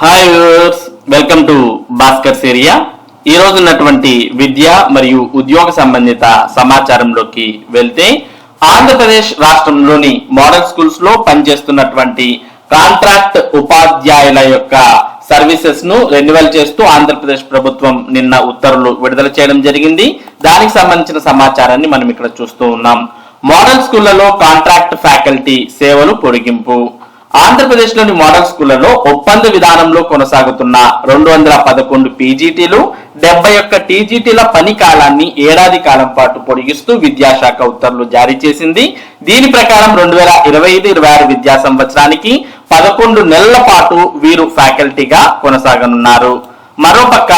Hi viewers welcome to Bhaskar area ఈ రోజు ఉన్నటువంటి విద్య మరియు ఉద్యోగ సంబంధిత సమాచారంలోకి వెళ్తే ఆంధ్రప్రదేశ్ రాష్ట్రంలోని మోడల్ స్కూల్స్లో పనిచేస్తున్నటువంటి కాంట్రాక్ట్ ఉపాధ్యాయుల యొక్క సర్వీసెస్ను రెన్యువల్ చేస్తూ ఆంధ్రప్రదేశ్ ప్రభుత్వం నిన్న ఉత్తర్వులు విడుదల చేయడం జరిగింది. దానికి సంబంధించిన సమాచారాన్ని మనం ఇక్కడ చూస్తూ ఉన్నాం. మోడల్ స్కూళ్ళలో కాంట్రాక్ట్ ఫ్యాకల్టీ సేవలు పొడిగింపు. ఆంధ్రప్రదేశ్లోని మోడల్ స్కూళ్ళలో ఒప్పంద విధానంలో కొనసాగుతున్న రెండు వందల పదకొండు పీజీటీలు డెబ్బై ఒక్క టీజీటీల పని కాలాన్ని ఏడాది కాలం పాటు పొడిగిస్తూ విద్యాశాఖ ఉత్తర్వులు జారీ చేసింది. దీని ప్రకారం రెండు వేల ఇరవై ఐదు ఇరవై ఆరు విద్యా సంవత్సరానికి పదకొండు నెలల పాటు వీరు ఫ్యాకల్టీగా కొనసాగనున్నారు. మరోపక్క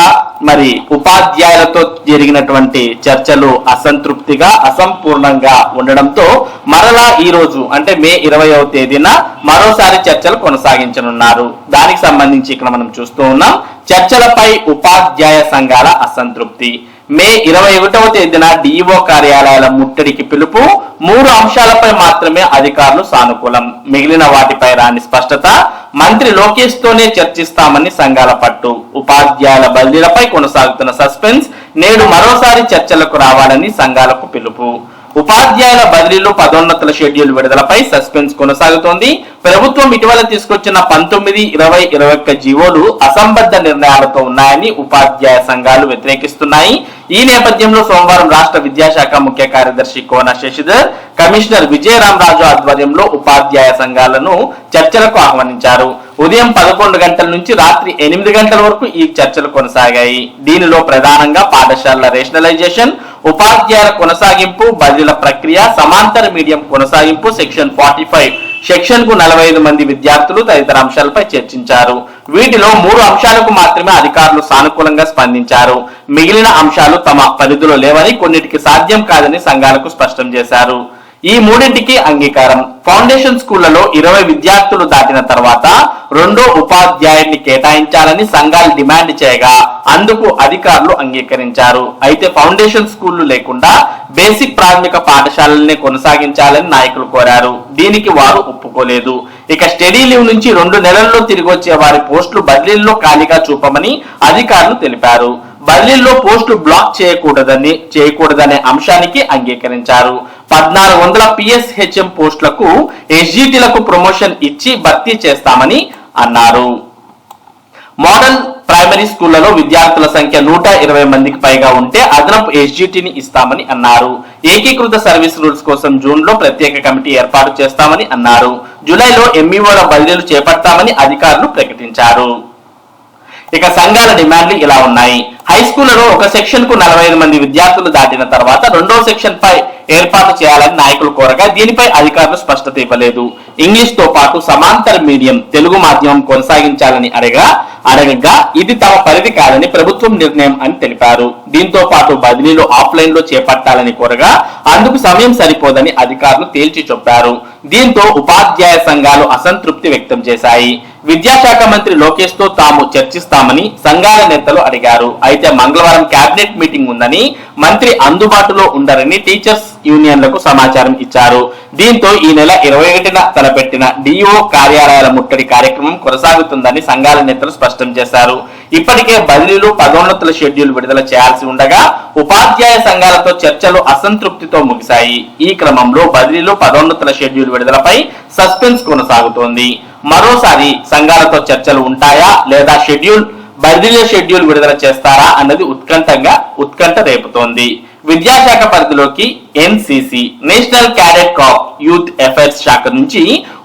మరి ఉపాధ్యాయులతో జరిగినటువంటి చర్చలు అసంతృప్తిగా అసంపూర్ణంగా ఉండడంతో మరలా ఈ రోజు అంటే మే ఇరవయవ తేదీన మరోసారి చర్చలు కొనసాగించనున్నారు. దానికి సంబంధించి ఇక్కడ మనం చూస్తూ ఉన్నాం చర్చలపై ఉపాధ్యాయ సంఘాల అసంతృప్తి. మే ఇరవై ఒకటవ తేదీన డిఈఓ కార్యాలయాల ముట్టడికి పిలుపు. మూడు అంశాలపై మాత్రమే అధికారులు సానుకూలం. మిగిలిన వాటిపై రాని స్పష్టత. మంత్రి లోకేష్ తోనే చర్చిస్తామని సంఘాల పట్టు. ఉపాధ్యాయుల బదిలీలపై కొనసాగుతున్న సస్పెన్స్. నేడు మరోసారి చర్చలకు రావాలని సంఘాలకు పిలుపు. ఉపాధ్యాయుల బదిలీలు పదోన్నతుల షెడ్యూల్ విడుదలపై సస్పెన్స్ కొనసాగుతోంది. ప్రభుత్వం ఇటీవల తీసుకొచ్చిన పంతొమ్మిది ఇరవై ఇరవై ఒక్క జీవోలు అసంబద్ధ నిర్ణయాలతో ఉన్నాయని ఉపాధ్యాయ సంఘాలు వ్యతిరేకిస్తున్నాయి. ఈ నేపథ్యంలో సోమవారం రాష్ట్ర విద్యాశాఖ ముఖ్య కార్యదర్శి కోన శశిధర్ కమిషనర్ విజయరామరాజు ఆధ్వర్యంలో ఉపాధ్యాయ సంఘాలను చర్చలకు ఆహ్వానించారు. ఉదయం పదకొండు గంటల నుంచి రాత్రి ఎనిమిది గంటల వరకు ఈ చర్చలు కొనసాగాయి. దీనిలో ప్రధానంగా పాఠశాలల రేషనలైజేషన్ ఉపాధ్యాయుల కొనసాగింపు బదిలీల ప్రక్రియ సమాంతర మీడియం కొనసాగింపు సెక్షన్ ఫార్టీ ఫైవ్ సెక్షన్కు నలభై ఐదు మంది విద్యార్థులు తదితర అంశాలపై చర్చించారు. వీటిలో మూడు అంశాలకు మాత్రమే అధికారులు సానుకూలంగా స్పందించారు. మిగిలిన అంశాలు తమ పరిధిలో లేవని కొన్నిటికి సాధ్యం కాదని సంఘాలకు స్పష్టం చేశారు. ఈ మూడింటికి అంగీకారం. ఫౌండేషన్ స్కూళ్ళలో ఇరవై విద్యార్థులు దాటిన తర్వాత రెండో ఉపాధ్యాయుడిని కేటాయించాలని సంఘాలు డిమాండ్ చేయగా అందుకు అధికారులు అంగీకరించారు. అయితే ఫౌండేషన్ స్కూళ్ళు లేకుండా బేసిక్ ప్రాథమిక పాఠశాలల్ని కొనసాగించాలని నాయకులు కోరారు. దీనికి వారు ఒప్పుకోలేదు. ఇక స్టడీ లీవ్ నుంచి రెండు నెలల్లో తిరిగి వచ్చే వారి పోస్టులు బదిలీల్లో ఖాళీగా చూపమని అధికారులు తెలిపారు. బదిలీల్లో పోస్టు బ్లాక్ చేయకూడదని చేయకూడదనే అంశానికి అంగీకరించారు. పద్నాలుగు వందల పిఎస్హెచ్ఎం పోస్టులకు ఎస్జిటిలకు ప్రమోషన్ ఇచ్చి భర్తీ చేస్తామని అన్నారు. మోడల్ ప్రైమరీ స్కూళ్ళలో విద్యార్థుల సంఖ్య నూట ఇరవై మందికి పైగా ఉంటే అదనపు ఎస్జిటిని ఇస్తామని అన్నారు. ఏకీకృత సర్వీస్ రూల్స్ కోసం జూన్లో ప్రత్యేక కమిటీ ఏర్పాటు చేస్తామని అన్నారు. జూలైలో ఎంఈఓల బదిలీలు చేపడతామని అధికారులు ప్రకటించారు. ఇక సంఘాల డిమాండ్లు ఇలా ఉన్నాయి. హై స్కూళ్ళలో ఒక సెక్షన్కు నలభై ఐదు మంది విద్యార్థులు దాటిన తర్వాత రెండో సెక్షన్ పై ఏర్పాటు చేయాలని నాయకులు కోరగా దీనిపై అధికారులు స్పష్టత ఇవ్వలేదు. ఇంగ్లీష్తో పాటు సమాంతర మీడియం తెలుగు మాధ్యమం కొనసాగించాలని అడగా అడగగా ఇది తమ పరిధి కాదని ప్రభుత్వం నిర్ణయం అని తెలిపారు. దీంతో పాటు బదిలీలు ఆఫ్లైన్లో చేపట్టాలని కోరగా అందుకు సమయం సరిపోదని అధికారులు తేల్చి చెప్పారు. దీంతో ఉపాధ్యాయ సంఘాలు అసంతృప్తి వ్యక్తం చేశాయి. విద్యాశాఖ మంత్రి లోకేష్తో తాము చర్చిస్తామని సంఘాల నేతలు అడిగారు. అయితే మంగళవారం కేబినెట్ మీటింగ్ ఉందని మంత్రి అందుబాటులో ఉండరని టీచర్స్ యూనియన్లకు సమాచారం ఇచ్చారు. దీంతో ఈ నెల ఇరవై ఒకటిన తలపెట్టిన డిఓ కార్యాలయాల ముట్టడి కార్యక్రమం కొనసాగుతుందని సంఘాల నేతలు స్పష్టం చేశారు. ఇప్పటికే బదిలీలు పదోన్నతుల షెడ్యూల్ విడుదల చేయాల్సి ఉండగా ఉపాధ్యాయ సంఘాలతో చర్చలు అసంతృప్తితో ముగిశాయి. ఈ క్రమంలో బదిలీలు పదోన్నతుల షెడ్యూల్ విడుదలపై సస్పెన్స్ కొనసాగుతోంది. మరోసారి సంఘాలతో చర్చలు ఉంటాయా లేదా షెడ్యూల్ బదిలీ షెడ్యూల్ విడుదల చేస్తారా అన్నది ఉత్కంఠంగా ఉత్కంఠ రేపుతోంది. విద్యాశాఖ పరిధిలోకి NCC national cadet corps youth affairs శాఖ నుంచి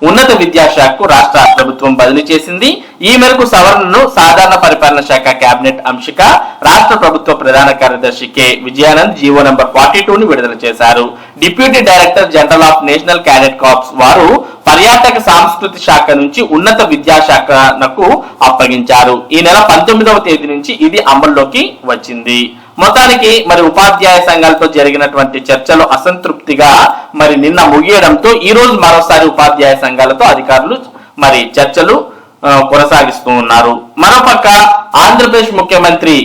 ఉన్నత విద్యాశాఖకు రాష్ట్ర ప్రభుత్వం బదిలీ చేసింది. ఈ మేరకు సవరణను సాధారణ పరిపాలన శాఖ కేబినెట్ అంశిక రాష్ట్ర ప్రభుత్వ ప్రధాన కార్యదర్శి K. Vijayanand GO number forty two ని విడుదల చేశారు. Deputy director general of national cadet corps వారు పర్యాటక సాంస్కృతి శాఖ నుంచి ఉన్నత విద్యాశాఖకు అప్పగించారు. ఈ నెల పంతొమ్మిదవ తేదీ నుంచి ఇది అమల్లోకి వచ్చింది. మొత్తానికి మరి ఉపాధ్యాయ సంఘాలతో జరిగినటువంటి చర్చలు అసంతృప్తిగా మరి నిన్న ముగియడంతో ఈ రోజు మరోసారి ఉపాధ్యాయ సంఘాలతో అధికారులు మరి చర్చలు కొనసాగిస్తూ ఉన్నారు. మరోపక్క ఆంధ్రప్రదేశ్ ముఖ్యమంత్రి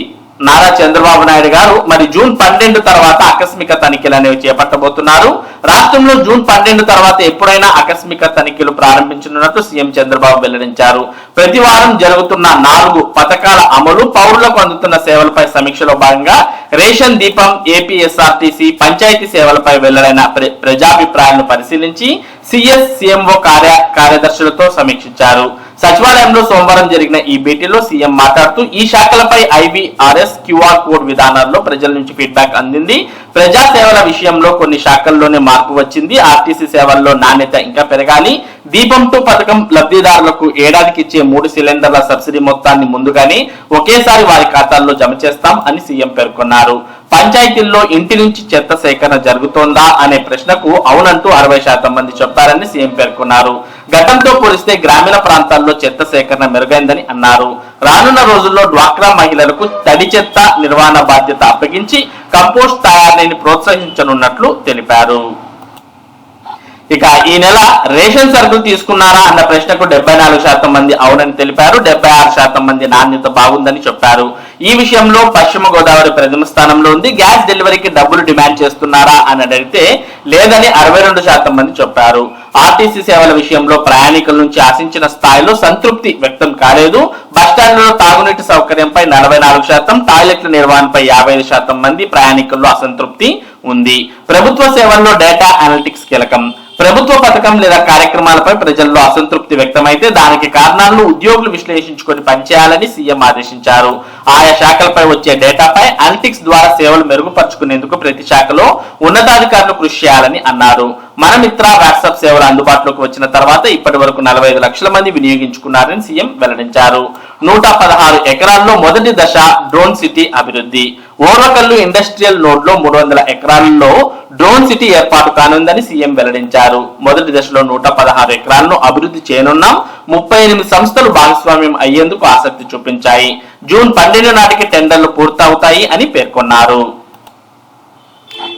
నారా చంద్రబాబు నాయుడు గారు మరి జూన్ పన్నెండు తర్వాత ఆకస్మిక తనిఖీలు అనేవి చేపట్టబోతున్నారు. రాష్ట్రంలో జూన్ పన్నెండు తర్వాత ఎప్పుడైనా ఆకస్మిక తనిఖీలు ప్రారంభించనున్నట్లు సీఎం చంద్రబాబు వెల్లడించారు. ప్రతి వారం జరుగుతున్న నాలుగు పథకాల అమలు పౌరులకు అందుతున్న సేవలపై సమీక్షలో భాగంగా రేషన్ దీపం ఏపీఎస్ఆర్టీసీ పంచాయతీ సేవలపై వెల్లడైన ప్ర- ప్రజాభిప్రాయాలను పరిశీలించి సిఎస్ సిఎంఓ కార్య కార్యదర్శులతో సమీక్షించారు. సచివాలయంలో సోమవారం జరిగిన ఈ భేటీలో సీఎం మాట్లాడుతూ ఈ శాఖలపై ఐబీఆర్ఎస్ క్యూఆర్ కోడ్ విధానాల్లో ప్రజల నుంచి ఫీడ్బ్యాక్ అందింది. ప్రజా సేవల విషయంలో కొన్ని శాఖల్లోనే మార్పు వచ్చింది. ఆర్టీసీ సేవల్లో నాణ్యత ఇంకా పెరగాలి. దీపం టూ పథకం లబ్ధిదారులకు ఏడాదికి ఇచ్చే మూడు సిలిండర్ల సబ్సిడీ మొత్తాన్ని ముందుగానే ఒకేసారి వారి ఖాతాల్లో జమ చేస్తాం అని సీఎం పేర్కొన్నారు. పంచాయతీల్లో ఇంటి నుంచి చెత్త సేకరణ జరుగుతోందా అనే ప్రశ్నకు అవునంటూ అరవై శాతం మంది చెప్పారని సీఎం పేర్కొన్నారు. గతంతో పోలిస్తే గ్రామీణ ప్రాంతాల్లో చెత్త సేకరణ మెరుగైందని అన్నారు. రానున్న రోజుల్లో డ్వాక్రా మహిళలకు తడి చెత్త నిర్వహణ బాధ్యత అప్పగించి కంపోస్ట్ తయారీని ప్రోత్సహించనున్నట్లు తెలిపారు. ఇక ఈ నెల రేషన్ సరుకులు తీసుకున్నారా అన్న ప్రశ్నకు డెబ్బై నాలుగు శాతం మంది అవునని తెలిపారు. డెబ్బై ఆరు శాతం మంది నాణ్యత బాగుందని చెప్పారు. ఈ విషయంలో పశ్చిమ గోదావరి ప్రథమ స్థానంలో ఉంది. గ్యాస్ డెలివరీకి డబ్బులు డిమాండ్ చేస్తున్నారా అని అడిగితే లేదని అరవై రెండు శాతం మంది చెప్పారు. ఆర్టీసీ సేవల విషయంలో ప్రయాణికుల నుంచి ఆశించిన స్థాయిలో సంతృప్తి వ్యక్తం కాలేదు. బస్టాండ్లలో తాగునీటి సౌకర్యంపై నలభై నాలుగు శాతం టాయిలెట్ల నిర్వహణపై యాభై ఐదు శాతం మంది ప్రయాణికుల్లో అసంతృప్తి ఉంది. ప్రభుత్వ సేవల్లో డేటా అనలిటిక్స్ కీలకం. ప్రభుత్వ పథకం లేదా కార్యక్రమాలపై ప్రజల్లో అసంతృప్తి వ్యక్తమైతే దానికి కారణాలను ఉద్యోగులు విశ్లేషించుకొని పనిచేయాలని సీఎం ఆదేశించారు. ఆయా శాఖలపై వచ్చే డేటాపై అనలిటిక్స్ ద్వారా సేవలు మెరుగుపరుచుకునేందుకు ప్రతి శాఖలో ఉన్నతాధికారులు కృషి చేయాలని అన్నారు. మన మిత్ర వాట్సాప్ సేవలు అందుబాటులోకి వచ్చిన తర్వాత ఇప్పటి వరకు నలభై ఐదు లక్షల మంది వినియోగించుకున్నారని సీఎం వెల్లడించారు. నూట పదహారు ఎకరాల్లో మొదటి దశ డ్రోన్ సిటీ అభివృద్ధి. ఓర్వకల్లు ఇండస్ట్రియల్ నోడ్లో మూడు వందల ఎకరాల్లో డ్రోన్ సిటీ ఏర్పాటు కానుందని సీఎం వెల్లడించారు. మొదటి దశలో నూట పదహారు ఎకరాలను అభివృద్ధి చేయనున్నాం. ముప్పై ఎనిమిది సంస్థలు భాగస్వామ్యం అయ్యేందుకు ఆసక్తి చూపించాయి. జూన్ పన్నెండు నాటికి టెండర్లు పూర్తవుతాయి అని పేర్కొన్నారు.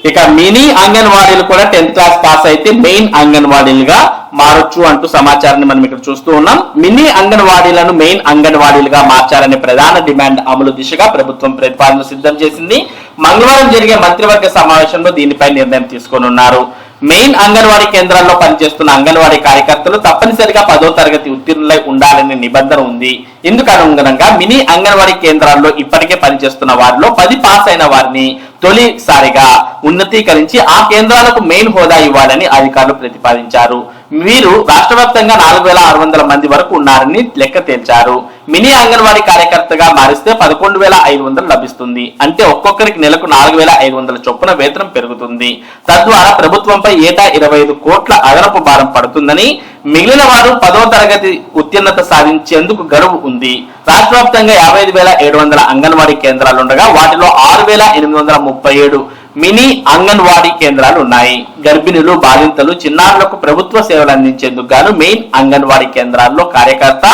ఇక మినీ అంగన్వాడీలు కూడా టెన్త్ క్లాస్ పాస్ అయితే మెయిన్ అంగన్వాడీలుగా మారొచ్చు అంటూ సమాచారాన్ని మనం ఇక్కడ చూస్తూ ఉన్నాం. మినీ అంగన్వాడీలను మెయిన్ అంగన్వాడీలుగా మార్చాలనే ప్రధాన డిమాండ్ అమలు దిశగా ప్రభుత్వం ప్రతిపాదన సిద్ధం చేసింది. మంగళవారం జరిగే మంత్రివర్గ సమావేశంలో దీనిపై నిర్ణయం తీసుకోనున్నారు. మెయిన్ అంగన్వాడీ కేంద్రాల్లో పనిచేస్తున్న అంగన్వాడీ కార్యకర్తలు తప్పనిసరిగా పదో తరగతి ఉత్తీర్ణులై ఉండాలనే నిబంధన ఉంది. ఇందుకు అనుగుణంగా మినీ అంగన్వాడీ కేంద్రాల్లో ఇప్పటికే పనిచేస్తున్న వారిలో పది పాస్ అయిన వారిని తొలిసారిగా ఉన్నతీకరించి ఆ కేంద్రాలకు మెయిన్ హోదా ఇవ్వాలని అధికారులు ప్రతిపాదించారు. వీరు రాష్ట్ర వ్యాప్తంగా నాలుగు వేల ఆరు వందల మంది వరకు ఉన్నారని లెక్క తేల్చారు. మినీ అంగన్వాడీ కార్యకర్తగా మారిస్తే పదకొండు వేల ఐదు వందలు లభిస్తుంది. అంటే ఒక్కొక్కరికి నెలకు నాలుగు వేల ఐదు వందల చొప్పున వేతనం పెరుగుతుంది. తద్వారా ప్రభుత్వంపై ఏటా ఇరవై ఐదు కోట్ల అదనపు భారం పడుతుందని మిగిలిన వారు పదో తరగతి ఉత్తీర్ణత సాధించేందుకు గడువు ఉంది. రాష్ట్ర వ్యాప్తంగా యాభై ఐదు వేల ఏడు వందల అంగన్వాడీ కేంద్రాలు ఉండగా వాటిలో ఆరు వేల ఎనిమిది వందల ముప్పై ఏడు మినీ అంగన్వాడీ కేంద్రాలు ఉన్నాయి. గర్భిణులు బాలింతలు చిన్నారులకు ప్రభుత్వ సేవలు అందించేందుకు గాను మెయిన్ అంగన్వాడీ కేంద్రాల్లో కార్యకర్త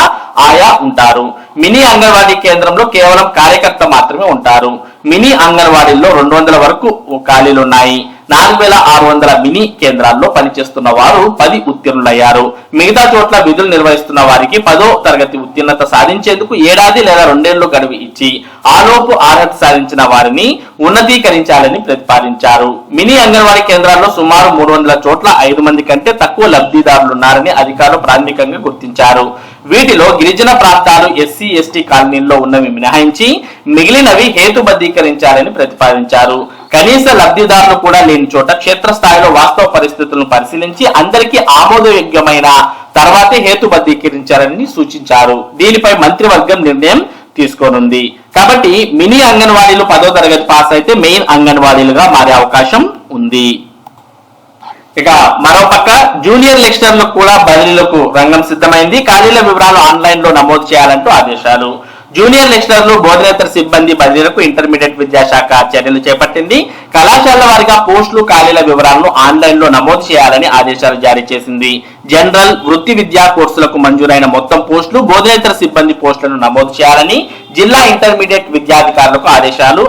ఆయా ఉంటారు. మినీ అంగన్వాడీ కేంద్రంలో కేవలం కార్యకర్త మాత్రమే ఉంటారు. మినీ అంగన్వాడీల్లో రెండు వందల వరకు ఖాళీలు ఉన్నాయి. నాలుగు వేల ఆరు వందల మినీ కేంద్రాల్లో పనిచేస్తున్న వారు పది ఉత్తీర్ణులయ్యారు. మిగతా చోట్ల విధులు నిర్వహిస్తున్న వారికి పదో తరగతి ఉత్తీర్ణత సాధించేందుకు ఏడాది లేదా రెండేళ్ళు గడువు ఇచ్చి ఆలోపు అర్హత సాధించిన వారిని ఉన్నతీకరించాలని ప్రతిపాదించారు. మినీ అంగన్వాడీ కేంద్రాల్లో సుమారు మూడు వందల చోట్ల ఐదు మంది కంటే తక్కువ లబ్ధిదారులు ఉన్నారని అధికారులు ప్రాథమికంగా గుర్తించారు. వీటిలో గిరిజన ప్రాంతాలు ఎస్సీ ఎస్టీ కాలనీల్లో ఉన్నవి మినహాయించి మిగిలినవి హేతుబద్ధీకరించాలని ప్రతిపాదించారు. కనీస లబ్ధిదారులు కూడా లేని చోట క్షేత్రస్థాయిలో వాస్తవ పరిస్థితులను పరిశీలించి అందరికీ ఆమోదయోగ్యమైన తర్వాతే హేతుబద్ధీకరించారని సూచించారు. దీనిపై మంత్రివర్గం నిర్ణయం తీసుకోనుంది. కాబట్టి మినీ అంగన్వాడీలు పదో తరగతి పాస్ అయితే మెయిన్ అంగన్వాడీలుగా మారే అవకాశం ఉంది. ఇక మరోపక్క జూనియర్ లెక్చరర్లకు కూడా బదిలీలకు రంగం సిద్ధమైంది. ఖాళీల వివరాలు ఆన్లైన్లో నమోదు చేయాలంటూ ఆదేశాలు. జూనియర్ లెక్చరర్లు బోధనేతర సిబ్బంది బదిలీలకు ఇంటర్మీడియట్ విద్యాశాఖ చర్యలు చేపట్టింది. కళాశాల వారిగా పోస్టులు ఖాళీల వివరాలను ఆన్లైన్లో నమోదు చేయాలని ఆదేశాలు జారీ చేసింది. జనరల్ వృత్తి విద్యా కోర్సులకు మంజూరైన మొత్తం పోస్టులు బోధనేతర సిబ్బంది పోస్టులను నమోదు చేయాలని జిల్లా ఇంటర్మీడియట్ విద్యాధికారులకు ఆదేశాలు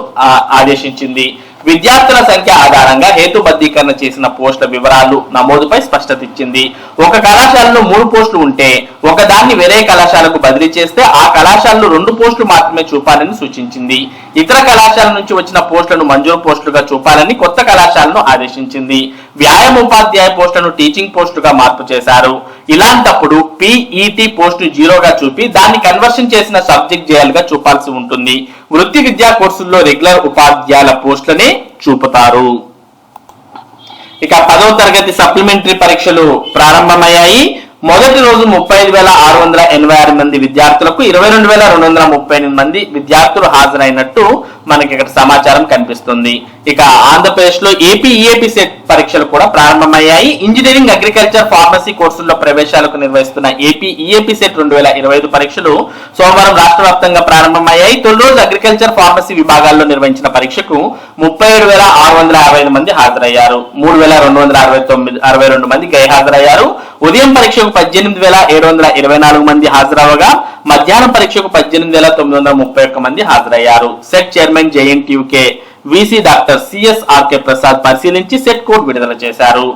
ఆదేశించింది. విద్యార్థుల సంఖ్య ఆధారంగా హేతుబద్ధీకరణ చేసిన పోస్టుల వివరాలు నమోదుపై స్పష్టత ఇచ్చింది. ఒక కళాశాలలో మూడు పోస్టులు ఉంటే ఒకదాన్ని వేరే కళాశాలకు బదిలీ చేస్తే ఆ కళాశాలలో రెండు పోస్టులు మాత్రమే చూపాలని సూచించింది. ఇతర కళాశాల నుంచి వచ్చిన పోస్టులను మంజూరు పోస్టులుగా చూపాలని కొత్త కళాశాలను ఆదేశించింది. వ్యాయామ ఉపాధ్యాయ పోస్టులను టీచింగ్ పోస్టుగా మార్పు చేశారు. ఇలాంటప్పుడు పిఈటి పోస్టు జీరోగా చూపి దాన్ని కన్వర్షన్ చేసిన సబ్జెక్ట్ చేయాలిగా చూపాల్సి ఉంటుంది. వృత్తి విద్యా కోర్సుల్లో రెగ్యులర్ ఉపాధ్యాయుల పోస్టులనే చూపుతారు. ఇక పదవ తరగతి సప్లిమెంటరీ పరీక్షలు ప్రారంభమయ్యాయి. మొదటి రోజు ముప్పై ఐదు వేల ఆరు వందల ఎనభై ఆరు మంది విద్యార్థులకు ఇరవై రెండు వేల రెండు వందల ముప్పై ఎనిమిది మంది విద్యార్థులు హాజరైనట్టు మనకి ఇక్కడ సమాచారం కనిపిస్తుంది. ఇక ఆంధ్రప్రదేశ్లో ఏపీ ఈఏపీ సెట్ పరీక్షలు కూడా ప్రారంభమయ్యాయి. ఇంజనీరింగ్ అగ్రికల్చర్ ఫార్మసీ కోర్సుల్లో ప్రవేశాలకు నిర్వహిస్తున్న ఏపీ ఈఏపీ సెట్ రెండు వేల ఇరవై ఐదు పరీక్షలు సోమవారం రాష్ట్ర వ్యాప్తంగా ప్రారంభమయ్యాయి. తొలి రోజు అగ్రికల్చర్ ఫార్మసీ విభాగాల్లో నిర్వహించిన పరీక్షకు ముప్పై ఏడు వేల ఆరు వందల యాభై ఐదు మంది హాజరయ్యారు. మూడు వేల రెండు వందల అరవై తొమ్మిది అరవై రెండు మంది గై హాజరయ్యారు ఉదయం పరీక్షకు పద్దెనిమిది వేల ఏడు వందల ఇరవై నాలుగు మంది హాజరవగా మధ్యాహ్నం పరీక్షకు పద్దెనిమిది వేల తొమ్మిది వందల ముప్పై ఒక్క మంది హాజరయ్యారు. SET chairman JNTUK VC doctor CSRK Prasad పరిశీలించి సెట్ కోడ్ విడుదల చేశారు.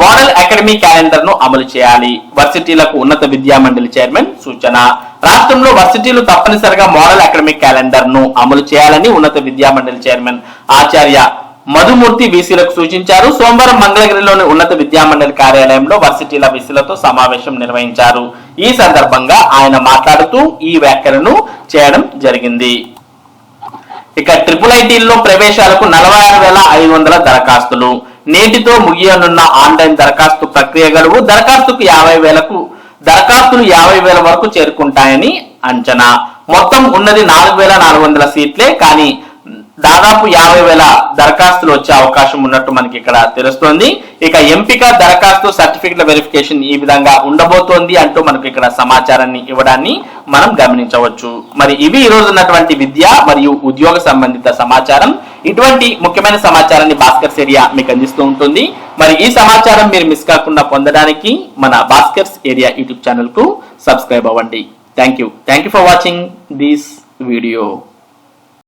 మోడల్ అకాడమీ క్యాలెండర్ను అమలు చేయాలి. వర్సిటీలకు ఉన్నత విద్యా మండలి చైర్మన్ సూచన. రాష్ట్రంలో వర్సిటీలు తప్పనిసరిగా మోడల్ అకాడమిక్ క్యాలెండర్ను అమలు చేయాలని ఉన్నత విద్యా మండలి చైర్మన్ ఆచార్య మధుమూర్తి బీసీలకు సూచించారు. సోమవారం మంగళగిరిలోని ఉన్నత విద్యామండలి కార్యాలయంలో వర్సిటీల బీసీలతో సమావేశం నిర్వహించారు. ఈ సందర్భంగా ఆయన మాట్లాడుతూ ఈ వ్యాఖ్యలను చేయడం జరిగింది. ఇక ట్రిపుల్ ఐటీల్లో ప్రవేశాలకు నలభై ఆరు వేల ఐదు వందల దరఖాస్తులు. నేటితో ముగియనున్న ఆన్లైన్ దరఖాస్తు ప్రక్రియ గడువు దరఖాస్తుకు యాభై వేలకు దరఖాస్తులు యాభై వేల వరకు చేరుకుంటాయని అంచనా. మొత్తం ఉన్నది నాలుగు వేల నాలుగు వందల సీట్లే కానీ దాదాపు యాభై వేల దరఖాస్తులు వచ్చే అవకాశం ఉన్నట్టు మనకి ఇక్కడ తెలుస్తోంది. ఇక ఎంపిక దరఖాస్తు సర్టిఫికెట్ల వెరిఫికేషన్ ఈ విధంగా ఉండబోతోంది అంటూ మనకు ఇక్కడ సమాచారాన్ని ఇవ్వడాన్ని మనం గమనించవచ్చు. మరి ఇవి ఈ రోజు ఉన్నటువంటి విద్య మరియు ఉద్యోగ సంబంధిత సమాచారం. ఇటువంటి ముఖ్యమైన సమాచారాన్ని భాస్కర్స్ ఏరియా మీకు అందిస్తూ ఉంటుంది. మరి ఈ సమాచారం మీరు మిస్ కాకుండా పొందడానికి మన భాస్కర్స్ ఏరియా యూట్యూబ్ ఛానల్కు సబ్స్క్రైబ్ అవ్వండి. Thank you thank you for watching this video